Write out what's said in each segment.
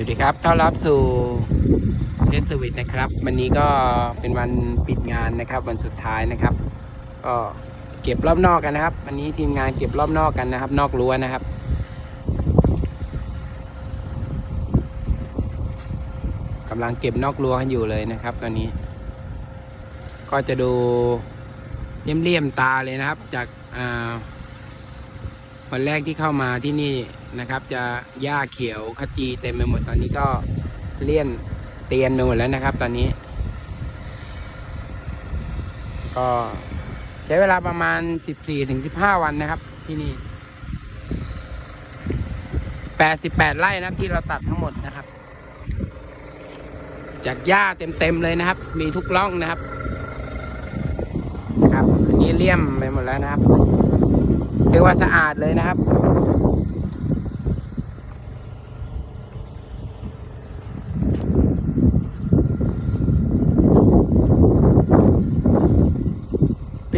วัสดีครับ ต้อนรับสู่เพชรสวิตนะครับ วันนี้ก็เป็นวันปิดงานนะครับ วันสุดท้ายนะครับ ก็เก็บรอบนอกกันนะครับ วันนี้ทีมงานเก็บรอบนอกกันนะครับ นอกรั้วนะครับกำลังเก็บนอกรั้วกันอยู่เลยนะครับ ตอนนี้ ก็จะดูเลี่ยมๆตาเลยนะครับ จากวันแรกที่เข้ามาที่นี่ นะครับ จะหญ้าเขียวขจีเต็มไปหมดตอนนี้ก็เลี่ยนเตียนไปหมดแล้วนะครับ ตอนนี้ ก็ใช้เวลาประมาณ 14ถึง15 วันนะครับ ที่นี่ 88 ไร่นะครับ ที่เราตัดทั้งหมดนะครับ จากหญ้าเต็มๆเลยนะครับ มีทุกร่องนะครับครับอันนี้เลี่ยมไปหมดแล้วนะครับเรียกว่าสะอาดเลยนะครับ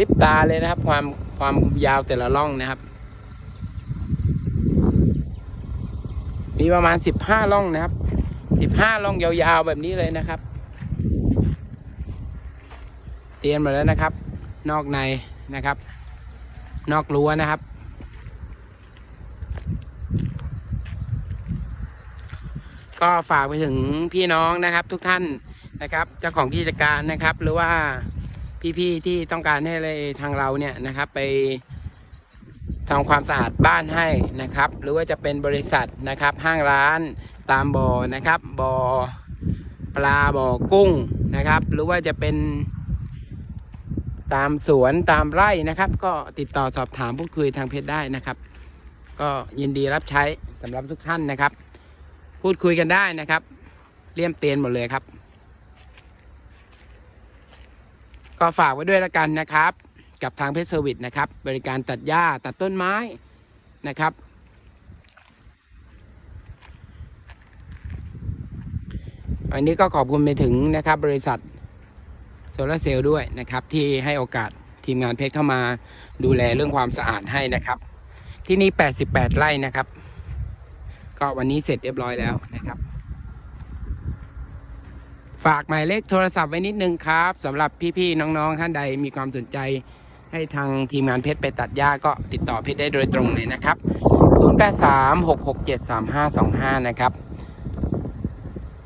พริบตาเลยนะครับ ความความยาวแต่ละร่องนะครับ มีประมาณสิบห้าร่องนะครับสิบห้าร่องยาวๆแบบนี้เลยนะครับ เตรียมมาแล้วนะครับ นอกในนะครับ นอกรั้วนะครับ ก็ฝากไปถึงพี่น้องนะครับ ทุกท่านนะครับ เจ้าของกิจการนะครับ หรือว่า พี่ๆที่ต้องการให้เลยทางเราเนี่ยนะครับ ไปทำความสะอาดบ้านให้นะครับ หรือว่าจะเป็นบริษัทนะครับ ห้างร้านตามบ่อนะครับบ่อปลาบ่อกุ้งนะครับ หรือว่าจะเป็นตามสวนตามไร่นะครับ ก็ติดต่อสอบถามพูดคุยทางเพจได้นะครับ ก็ยินดีรับใช้สำหรับทุกท่านนะครับ พูดคุยกันได้นะครับ เลี่ยมเตียนหมดเลยครับ ก็ฝากไว้ด้วยละกันนะครับ กับทางเพชรเซอร์วิสนะครับ บริการตัดหญ้าตัดต้นไม้นะครับ อันนี้ก็ขอบคุณไปถึงนะครับ บริษัทโซลาเซลล์ด้วยนะครับ ที่ให้โอกาสทีมงานเพชรเข้ามาดูแลเรื่องความสะอาดให้นะครับ ที่นี่ 88 ไร่นะครับ ก็วันนี้เสร็จเรียบร้อยแล้วนะครับ ฝากหมายเลขโทรศัพท์ไว้นิดนึงครับสำหรับพี่ๆน้องๆท่านใดมีความสนใจ ให้ทางทีมงานเพชรไปตัดหญ้าก็ติดต่อเพชรได้โดยตรงเลยนะครับ 0836673525 นะครับ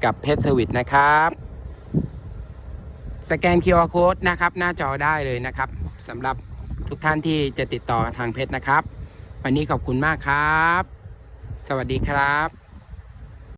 กับเพชรเซอร์วิสนะครับ สแกน QR Code นะครับ หน้าจอได้เลยนะครับสำหรับทุกท่านที่จะติดต่อทางเพชรนะครับ วันนี้ขอบคุณมากครับ สวัสดีครับ